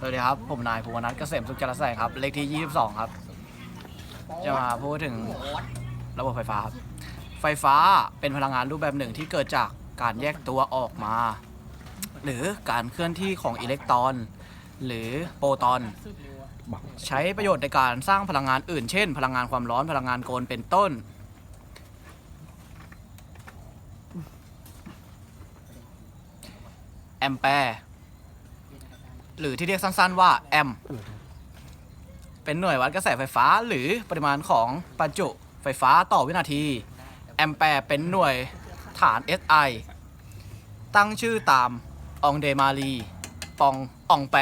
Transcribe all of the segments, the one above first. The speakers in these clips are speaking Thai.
สวัสดีครับ ผมนายภูวนัทเกษมสุขจรแสงครับ เลขที่ 22 ครับ จะมาพูดถึงระบบไฟฟ้าครับ ไฟฟ้าเป็นพลังงานรูปแบบหนึ่งที่เกิดจากการแยกตัวออกมา หรือการเคลื่อนที่ของอิเล็กตรอน หรือโปรตอน ใช้ประโยชน์ในการสร้างพลังงานอื่น เช่น พลังงานความร้อนพลังงานโกลเป็นต้น แอมแปร์ หรือที่เรียกสั้นๆว่าแอมเป็นหน่วยวัดกระแสไฟฟ้าหรือปริมาณของประจุไฟฟ้าต่อวินาที แอมแปร์เป็นหน่วยฐาน SI ตั้งชื่อตามองเดมารีปองอองแปร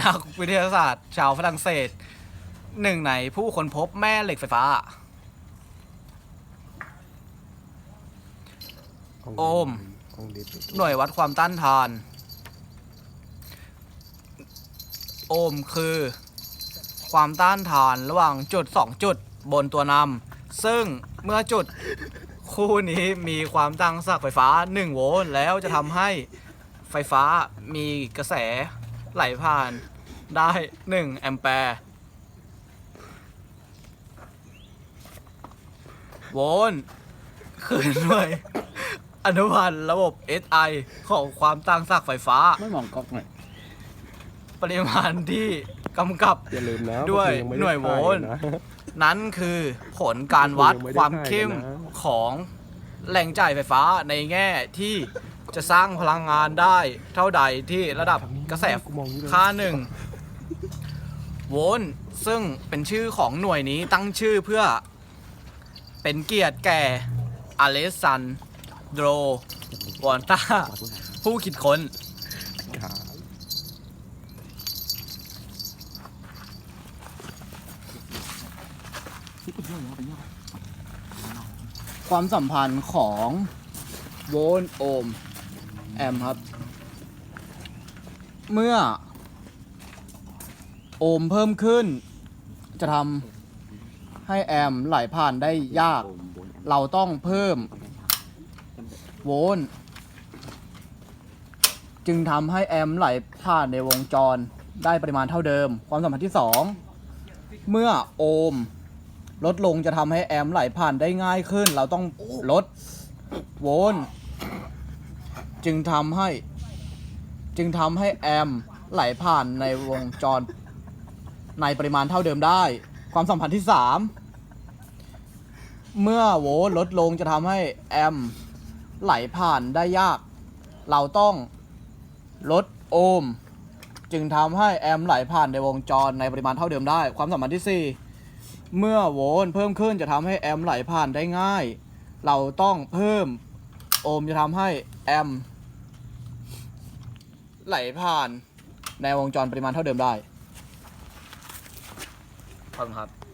นักวิทยาศาสตร์ ชาวฝรั่งเศส หนึ่งในผู้ค้นพบแม่เหล็กไฟฟ้า โอห์ม หน่วยวัดความต้านทาน โอห์มคือ ความต้านทานระหว่างจุด 2 จุดบนตัวนำซึ่งเมื่อจุดคู่นี้มีความตั้งสักไฟฟ้า 1 โวลต์แล้วจะทำให้ไฟฟ้ามีกระแสไหลผ่านได้ 1 แอมแปร์โวลต์คือหน่วยอนุพันธ์ระบบ SI ของความตั้งสักไฟฟ้า ไม่มองก๊อกหน่อย ปริมาณที่กำกับ อย่าลืมนะด้วยางไม่ไหน่วยโวลต์ ถ่านะ นั้นคือผลการวัดยังไม่ได้ความเข้มถ่ายเลยนะ ของแหล่งจ่ายไฟฟ้าในแง่ที่จะสร้างพลังงานได้เท่าใดที่ระดับกระแสกูมองอย่างนี้เลยค่าหนึ่งโวลต์ซึ่งเป็นชื่อของหน่วยนี้ตั้งชื่อเพื่อเป็นเกียรติแก่อเลซันโดรวอนตาผู้คิดค้น ความสัมพันธ์ของโวลต์โอห์มแอมป์ครับ เมื่อ โอห์มเพิ่มขึ้น จะทำให้แอมป์ไหลผ่านได้ยาก เราต้องเพิ่มโวลต์จึงทำให้แอมป์ไหลผ่านในวงจรได้ปริมาณเท่าเดิม ความสัมพันธ์ที่ 2 เมื่อโอห์ม ลดลงจะทำให้แอมป์ไหลผ่านได้ง่ายขึ้น เราต้องลดโวลต์จึงทำให้ จึงทำให้แอมป์ไหลผ่านในวงจร ในปริมาณเท่าเดิมได้ ความสัมพันธ์ที่ 3 เมื่อโวลต์ลดลงจะทำให้แอมป์ไหลผ่านได้ยาก เราต้องลดโอห์มจึงทำให้แอมป์ไหลผ่านในวงจรในปริมาณเท่าเดิมได้ ความสัมพันธ์ที่สี่ เมื่อโวลต์เพิ่มขึ้นจะทำให้แอมป์ไหลผ่านได้ง่าย เราต้องเพิ่มโอห์มจะทำให้แอมป์ไหลผ่านในวงจรปริมาณเท่าเดิมได้ขอบคุณครับ